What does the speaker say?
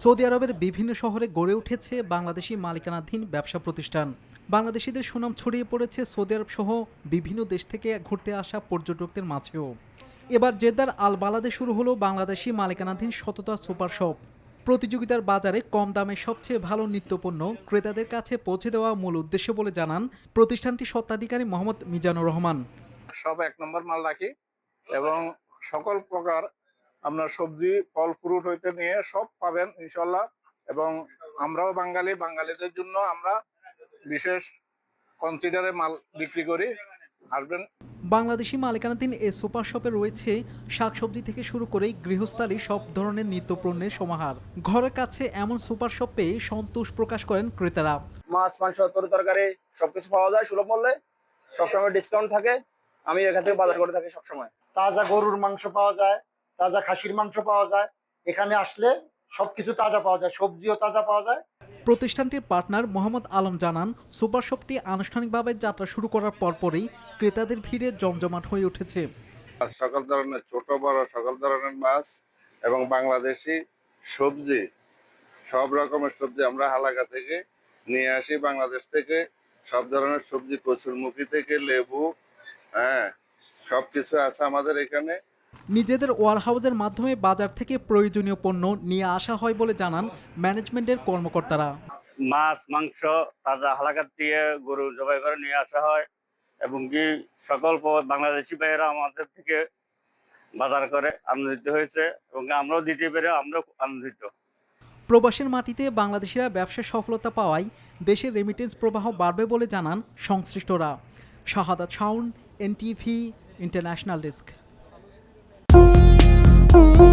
Saudi আরবের বিভিন্ন শহরে গড়ে উঠেছে বাংলাদেশি মালিকানাধীন ব্যবসা প্রতিষ্ঠান। বাংলাদেশিদের সুনাম ছড়িয়ে পড়েছে সৌদি আরব সহ বিভিন্ন দেশ থেকে ঘুরতে আসা পর্যটকদের মাঝেও। এবার জেদ্দার আল বালাদে শুরু হলো বাংলাদেশি মালিকানাধীন শততা সুপার শপ। প্রতিযোগিতার বাজারে কম দামে সবচেয়ে ভালো নিত্যপণ্য ক্রেতাদের কাছে পৌঁছে দেওয়া মূল উদ্দেশ্য বলে জানান প্রতিষ্ঠানটি স্বত্বাধিকারী মোহাম্মদ মিজানুর রহমান। সব এক নম্বর মাল রাখি এবং সকল প্রকার আপনার সবজি ফল ফ্রুট হইতে নিয়ে সব পাবেন ইনশাল্লাহ এবং আমরাও বাঙালি বাঙালিদের জন্য আমরা বিশেষ কনসিডারে মাল বিক্রি করি। আসবেন। বাংলাদেশি মালিকানাধীন এই সুপার শপে রয়েছে শাকসবজি থেকে শুরু করে গৃহস্থালী সব ধরনের নিত্যপণ্যের সমাহার। ঘরের কাছে এমন সুপার শপ পেয়ে সন্তোষ প্রকাশ করেন ক্রেতারা। মাছ মাংস তরি তরকারি সবকিছু পাওয়া যায় সুলভ মূল্যে। সবসময় ডিসকাউন্ট থাকে। আমি এখান থেকে বাজার করে থাকি সবসময়। তাজা গরুর মাংস পাওয়া যায়। তাজা খাসির মাংস পাওয়া যায়। এখানে আসলে সবকিছু তাজা পাওয়া যায় সবজিও তাজা পাওয়া যায়। প্রতিষ্ঠানটির পার্টনার মোহাম্মদ আলম জানান সুপার শপটি আনুষ্ঠানিকভাবে যাত্রা শুরু করার পরপরই ক্রেতাদের ভিড়ে জমজমাট হয়ে উঠেছে। আর সকল ধরনের ছোট বড় সকল ধরনের মাছ এবং বাংলাদেশি সবজি সব রকমের সবজি আমরা হালাকা থেকে নিয়ে আসি বাংলাদেশ থেকে। সব ধরনের সবজি কচুরমুখী থেকে লেবু হ্যাঁ সবকিছু আছে আমাদের এখানে। নিজেদের ওয়ারহাউসের মাধ্যমে বাজার থেকে প্রয়োজনীয় পণ্য নিয়ে আসা হয় বলে জানান ম্যানেজমেন্টের কর্মকর্তারা। মাছ মাংস তাজা হালাকাত দিয়ে গরু জবাই করে নিয়ে আসা হয় এবং কি সকল বাংলাদেশি ভাইয়েরা আমাদের থেকে বাজার করে আনন্দিত হয়েছে এবং আমরাও দিতে পেরে আমরাও আনন্দিত। প্রবাসের মাটিতে বাংলাদেশিরা ব্যবসায় সফলতা পাওয়ায় দেশের রেমিটেন্স প্রবাহ বাড়বে বলে জানান সংশ্লিষ্টরা। Shahadat Shaun NTV international desk Mm-hmm.